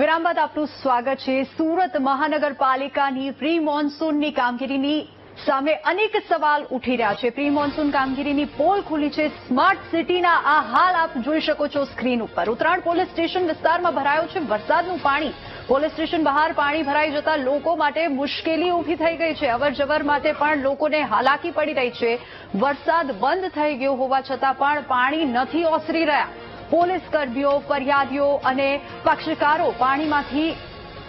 વિરામ બાદ આપનું સ્વાગત છે. સુરત મહાનગરપાલિકાની પ્રી મોન્સૂનની કામગીરીની સામે અનેક સવાલ ઉઠી રહ્યા છે. પ્રી મોન્સૂન કામગીરીની પોલ ખુલી છે. સ્માર્ટ સિટીના આ હાલ આપ જોઈ શકો છો સ્ક્રીન ઉપર. ઉત્તરાયણ પોલીસ સ્ટેશન વિસ્તારમાં ભરાયો છે વરસાદનું પાણી. પોલીસ સ્ટેશન બહાર પાણી ભરાઈ જતા લોકો માટે મુશ્કેલી ઊભી થઈ ગઈ છે. અવરજવર માટે પણ લોકોને હાલાકી પડી રહી છે. વરસાદ બંધ થઈ ગયો હોવા છતાં પણ પાણી નથી ઓસરી રહ્યા. પોલીસ કર્મીઓ ફરિયાદીઓ અને પક્ષકારો પાણીમાંથી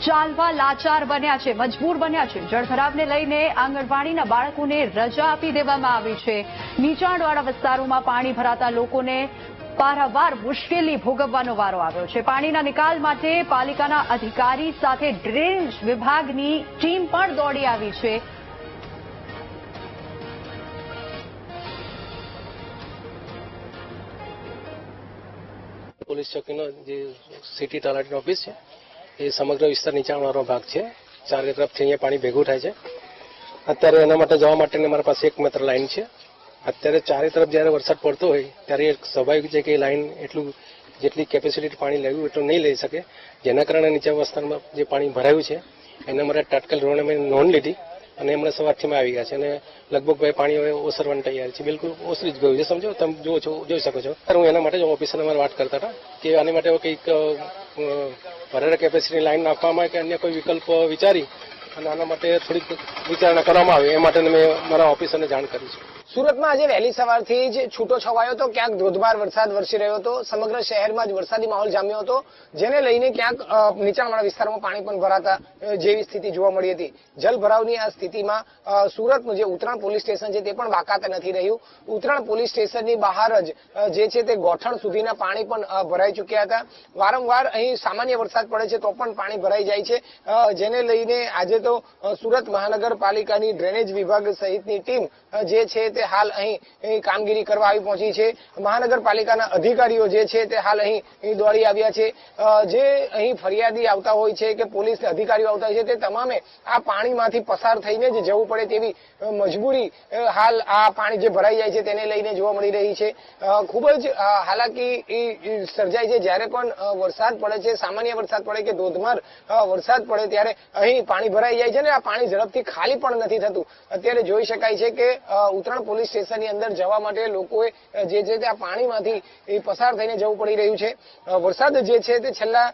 ચાલવા લાચાર બન્યા છે, મજબૂર બન્યા છે. જળભરાવને લઈને આંગણવાડીના બાળકોને રજા આપી દેવામાં આવી છે. નીચાણવાળા વિસ્તારોમાં પાણી ભરાતા લોકોને પારાવાર મુશ્કેલી ભોગવવાનો વારો આવ્યો છે. પાણીના નિકાલ માટે પાલિકાના અધિકારી સાથે ડ્રેનેજ વિભાગની ટીમ પણ દોડી આવી છે. પોલીસ ચોકીનો જે સિટી તલાટીનો ઓફિસ છે, એ સમગ્ર વિસ્તાર નીચાણવાળો ભાગ છે. ચારે તરફથી અહીંયા પાણી ભેગું થાય છે. અત્યારે એના માટે જવા માટેની મારા પાસે એક માત્ર લાઇન છે. અત્યારે ચારે તરફ જ્યારે વરસાદ પડતો હોય, ત્યારે સ્વાભાવિક છે કે એ લાઇન એટલું જેટલી કેપેસિટી પાણી લેવું એટલું નહીં લઈ શકે. જેના કારણે નીચા વિસ્તારમાં જે પાણી ભરાયું છે, એના માટે તાત્કાલિક ધોરણે મેં નોંધ લીધી. અને હમણાં સવારથી અમે આવી ગયા છે અને લગભગ ભાઈ પાણી હવે ઓસરવાની તૈયારી છે. બિલકુલ ઓસરી જ ગયું છે. સમજો, તમે જુઓ છો, જોઈ શકો છો. હું એના માટે જ ઓફિસર અમારે વાત કરતા હતા કે આની માટે કંઈક વધારે કેપેસિટી લાઈન નાખવામાં કે અન્ય કોઈ વિકલ્પ વિચારી અને આના માટે થોડીક વિચારણા કરવામાં આવે. એ માટે મેં મારા ઓફિસરને જાણ કરી છે. સુરતમાં આજે વહેલી સવારથી જ છૂટો છવાયો હતો. ક્યાંક ધોધમાર વરસાદ વરસી રહ્યો હતો. સમગ્ર શહેરમાં જ વરસાદી માહોલ જામ્યો હતો. જેને લઈને ક્યાંક નીચાણવાળા વિસ્તારોમાં પાણી પણ ભરાતા જેવી સ્થિતિ જોવા મળી હતી. જલભરાવની આ સ્થિતિમાં સુરતનું જે ઉત્તરાયણ પોલીસ સ્ટેશન છે તે પણ બાકાત નથી રહ્યું. ઉત્તરાયણ પોલીસ સ્ટેશનની બહાર જ જે છે તે ગોઠણ સુધીના પાણી પણ ભરાઈ ચૂક્યા હતા. વારંવાર અહીં સામાન્ય વરસાદ પડે છે તો પણ પાણી ભરાઈ જાય છે. જેને લઈને આજે તો સુરત મહાનગરપાલિકાની ડ્રેનેજ વિભાગ સહિતની ટીમ જે છે તે હાલ અહીં કામગીરી કરવા આવી પહોંચી છે. મહાનગરપાલિકાના અધિકારીઓ જે છે તે હાલ અહીં દોડી આવ્યા છે. જે અહીં ફરિયાદી આવતા હોય છે કે પોલીસ અધિકારીઓ આવતા હોય છે તે તમામે આ પાણીમાંથી પસાર થઈને જ જવું પડે તેવી મજબૂરી હાલ આ પાણી જે ભરાઈ જાય છે તેને લઈને જોવા મળી રહી છે. ખૂબ જ હાલાકી સર્જાય છે. જ્યારે પણ વરસાદ પડે છે, સામાન્ય વરસાદ પડે કે ધોધમાર વરસાદ પડે ત્યારે અહીં પાણી ભરાઈ જાય છે ને, આ પાણી ઝડપથી ખાલી પણ નથી થતું. અત્યારે જોઈ શકાય છે કે ઉત્તરાયણ પોલીસ સ્ટેશનની અંદર જવા માટે લોકોએ જે છે તે આ પાણીમાંથી પસાર થઈને જવું પડી રહ્યું છે. વરસાદ જે છે તે છેલ્લા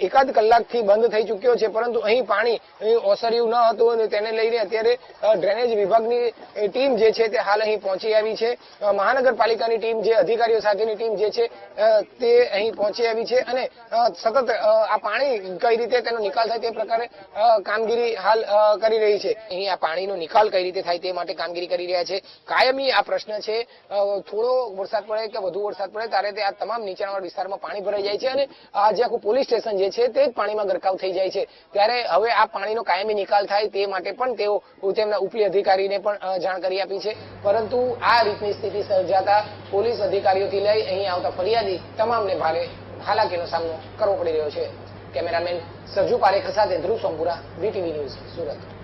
એકાદ કલાકથી બંધ થઈ ચૂક્યો છે, પરંતુ અહીં પાણી ઓસર્યું ન હતું અને તેને લઈને અત્યારે ડ્રેનેજ વિભાગની ટીમ જે છે તે હાલ અહીં પહોંચી આવી છે. મહાનગરપાલિકાની ટીમ જે, અધિકારીઓ સાથેની ટીમ જે છે તે અહીં પહોંચી આવી છે અને સતત આ પાણી કઈ રીતે તેનો નિકાલ થાય તે પ્રકારે કામગીરી હાલ કરી રહી છે. અહીં પાણીનો નિકાલ કઈ રીતે થાય તે માટે કામગીરી કરી રહ્યા છે. કાયમી આ પ્રશ્ન છે થોડો વરસાદ પડે કે વધુ વરસાદ પડે, ત્યારે તે આ તમામ નીચાણવાળા વિસ્તારમાં પાણી ભરાઈ જાય છે અને આ જે આખું પોલીસ સ્ટેશન જે છે તે પાણીમાં ગરકાવ થઈ જાય છે. ત્યારે હવે આ પાણીનો કાયમી નિકાલ થાય તે માટે પણ તેઓ તેમના ઉપલી અધિકારીને પણ જાણકારી જાણ કરી આપી છે. પરંતુ આ રીતની સ્થિતિ સર્જાતા પોલીસ અધિકારીઓથી લઈ અહીં આવતા ફરિયાદી તમામને ભારે હાલાકીનો સામનો કરવો પડી રહ્યો છે. કેમેરામેન સરજુ પારેખ સાથે ધ્રુવ સોમપુરા વીટીવી ન્યૂઝ સુરત.